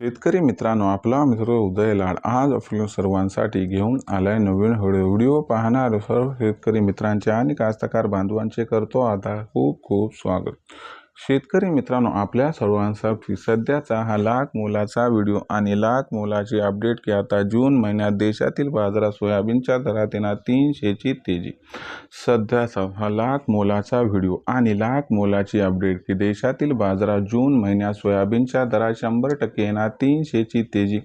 शेतकरी मित्रांनो आपला मित्र उदय लाड आज आपल्या सर्वांसाठी घेऊन आलाय नवीन व्हिडिओ. व्हिडिओ पाहणारे सर्व शेतकरी मित्रांचे आणि कास्तकार बांधवांचे करतो आता खूप खूप स्वागत. शेतकरी मित्रांनो आपल्या सर्वांसाठी सध्याचा हा लाख मोलाचा व्हिडिओ आणि लाख मोलाची अपडेट की आता जून महिन्यात देशातील बाजारात सोयाबीनच्या दरात येणार तीनशेची तेजी. सध्याचा हा लाख मोलाचा व्हिडिओ आणि लाख मोलाची अपडेट की देशातील बाजारात जून महिन्यात सोयाबीनच्या दरात शंभर टक्के येणार तीनशेची तेजी.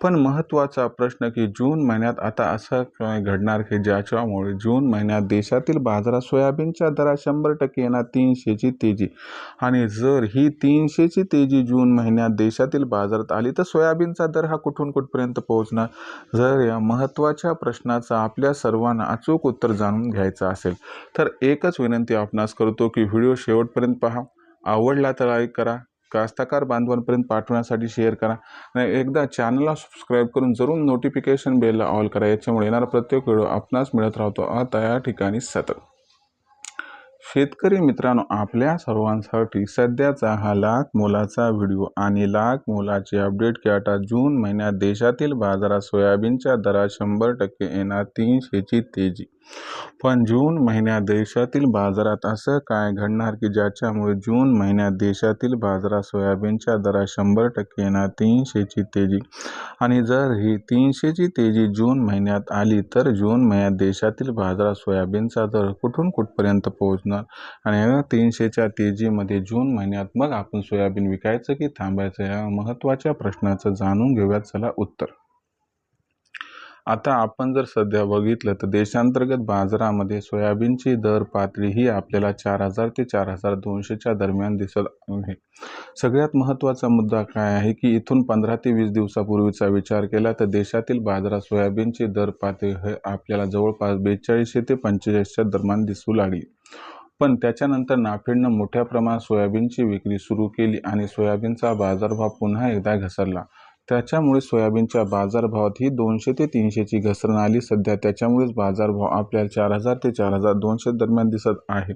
पण महत्त्वाचा प्रश्न की जून महिन्यात आता असं काय घडणार की ज्याच्यामुळे जून महिन्यात देशातील बाजारात सोयाबीनच्या दरात शंभर टक्के येणार तीनशेची तेजी. आणि जर ही तीनशेची तेजी जून महिन्यात देशातील बाजारात आली तर सोयाबीनचा दर हा कुठून कुठपर्यंत पोहोचणार? जर या महत्त्वाच्या प्रश्नाचा आपल्या सर्वांना अचूक उत्तर जाणून घ्यायचं असेल तर एकच विनंती आपणास करतो की व्हिडिओ शेवटपर्यंत पहा. आवडला तर लाईक करा कास्तकार बांधवांपर्यंत पाठवण्यासाठी शेअर करा. आणि एकदा चॅनलला सबस्क्राईब करून जरूर नोटिफिकेशन बेलला ऑल करा. याच्यामुळे येणारा प्रत्येक व्हिडिओ आपणास मिळत राहतो. आता या ठिकाणी सतत. शेतकरी मित्रांनो आपल्या सर्वांसाठी सध्याचा हा लाख मोलाचा व्हिडिओ आणि लाख मोलाचे अपडेट की आता जून महिन्यात देशातील बाजारात सोयाबीनच्या दरात शंभर टक्के येणार तीनशेची तेजी. पण जून महिन्यात देशातील बाजारात असं काय घडणार की ज्याच्यामुळे जून महिन्यात देशातील बाजारात सोयाबीनच्या दरात शंभर टक्के येणार तीनशेची तेजी? आणि जर ही तीनशेची तेजी जून महिन्यात आली तर जून महिन्यात देशातील बाजारात सोयाबीनचा दर कुठून कुठपर्यंत पोहोचणार? आणि तीनशेच्या तेजीमध्ये जून महिन्यात मग आपण सोयाबीन विकायचं की थांबायचं या महत्त्वाच्या प्रश्नाचं जाणून घेऊयात. चला उत्तर. आता आपण जर सध्या बघितलं तर देशांतर्गत बाजारामध्ये सोयाबीनची दर पातळी ही आपल्याला चार हजार ते चार हजार दोनशेच्या दरम्यान दिसत आहे. सगळ्यात महत्त्वाचा मुद्दा काय आहे की इथून पंधरा ते वीस दिवसापूर्वीचा विचार केला तर देशातील बाजारात सोयाबीनची दर पातळी हे आपल्याला जवळपास बेचाळीसशे ते पंचेचाळीसच्या दरम्यान दिसू लागली. पण त्याच्यानंतर नाफेडनं मोठ्या प्रमाणात सोयाबीनची विक्री सुरू केली आणि सोयाबीनचा बाजारभाव पुन्हा एकदा घसरला. त्याच्यामुळे सोयाबीनच्या बाजारभावात ही दोनशे ते तीनशेची घसरण आली. सध्या त्याच्यामुळेच बाजारभाव आपल्याला चार हजार ते चार हजार दोनशे दरम्यान दिसत आहे.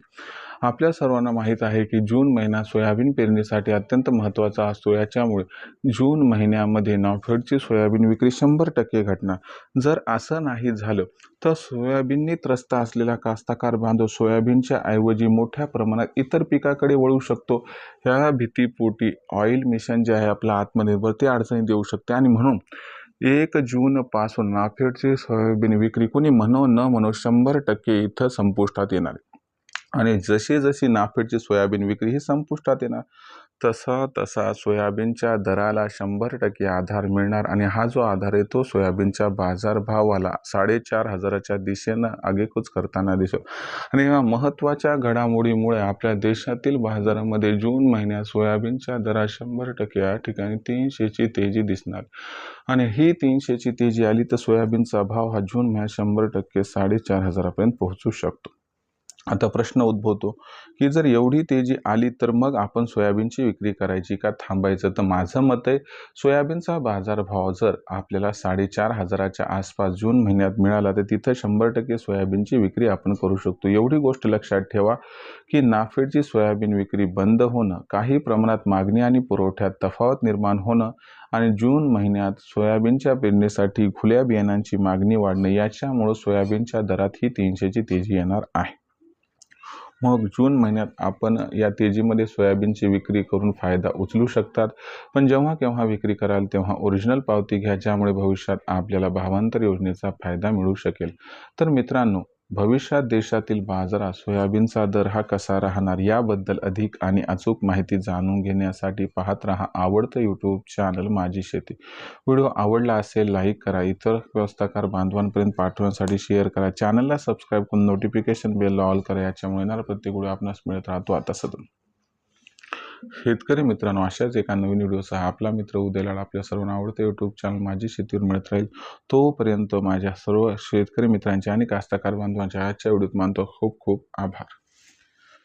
आपल्या सर्वांना माहीत आहे की जून महिना सोयाबीन पेरणीसाठी अत्यंत महत्त्वाचा असतो. याच्यामुळे जून महिन्यामध्ये नाफेडची सोयाबीन विक्री शंभर टक्के घटणार. जर असं नाही झालं तर सोयाबीनने त्रस्त असलेला कास्ताकार बांधव सोयाबीनच्या ऐवजी मोठ्या प्रमाणात इतर पिकाकडे वळू शकतो. ह्या भीतीपोटी ऑइल मिशन जे आहे आपलं आत्मनिर्भर ते अडचणी देऊ शकते. आणि म्हणून एक जूनपासून नाफेडची सोयाबीन विक्री कोणी म्हणो न म्हणो शंभर टक्के इथं संपुष्टात येणार आणि जशी जशी नाफेडची सोयाबीन विक्री ही संपुष्टात येणार तसा तसा सोयाबीनच्या दराला शंभर टक्के आधार मिळणार आणि हा जो आधार आहे तो सोयाबीनच्या बाजारभावाला साडेचार हजाराच्या दिशेनं आगेकूच करताना दिसतो. आणि या महत्त्वाच्या घडामोडीमुळे आपल्या देशातील बाजारामध्ये जून महिन्यात सोयाबीनच्या दरात शंभर टक्के या ठिकाणी तीनशेची तेजी दिसणार. आणि ही तीनशेची तेजी आली तर सोयाबीनचा भाव हा जून महिन्यात शंभर टक्के साडेचार हजारापर्यंत पोहोचू शकतो. आता प्रश्न उद्भवतो की जर एवढी तेजी आली तर मग आपण सोयाबीनची विक्री करायची का थांबायचं? तर माझं मत आहे सोयाबीनचा बाजारभाव जर आपल्याला साडेचार हजाराच्या आसपास जून महिन्यात मिळाला तर तिथं शंभर टक्के सोयाबीनची विक्री आपण करू शकतो. एवढी गोष्ट लक्षात ठेवा की नाफेडची सोयाबीन विक्री बंद होणं काही प्रमाणात मागणी आणि पुरवठ्यात तफावत निर्माण होणं आणि जून महिन्यात सोयाबीनच्या पेरणीसाठी खुल्या बियाणांची मागणी वाढणं याच्यामुळं सोयाबीनच्या दरात ही तीनशेची तेजी येणार आहे. मग जून महिन्यात आपण या तेजीमध्ये सोयाबीनची विक्री करून फायदा उचलू शकतात. पण जेव्हा केव्हा विक्री कराल तेव्हा ओरिजिनल पावती घ्या ज्यामुळे भविष्यात आपल्याला भावांतर योजनेचा फायदा मिळू शकेल. तर मित्रांनो भविष्यात देशातील बाजारात सोयाबीनचा दर हा कसा राहणार याबद्दल अधिक आणि अचूक माहिती जाणून घेण्यासाठी पाहत राहा आवडतं यूट्यूब चॅनल माझी शेती. व्हिडिओ आवडला असेल लाईक करा. इतर व्यवस्थाकार बांधवांपर्यंत पाठवण्यासाठी शेअर करा. चॅनलला सबस्क्राईब करून नोटिफिकेशन बेलला ऑल करा. याच्यामुळे येणारा प्रत्येक व्हिडिओ आपणास मिळत राहतो. आता सदन शेतकरी मित्रांनो अशाच एका नवीन व्हिडिओसह आपला मित्र उद्याला आपल्या सर्वांना आवडतं यूट्यूब चॅनल माझी शेतीवर मिळत राहील. तोपर्यंत माझ्या सर्व शेतकरी मित्रांचे आणि कास्तकार बांधवांच्या आजच्या व्हिडिओत मानतो खूप खूप आभार.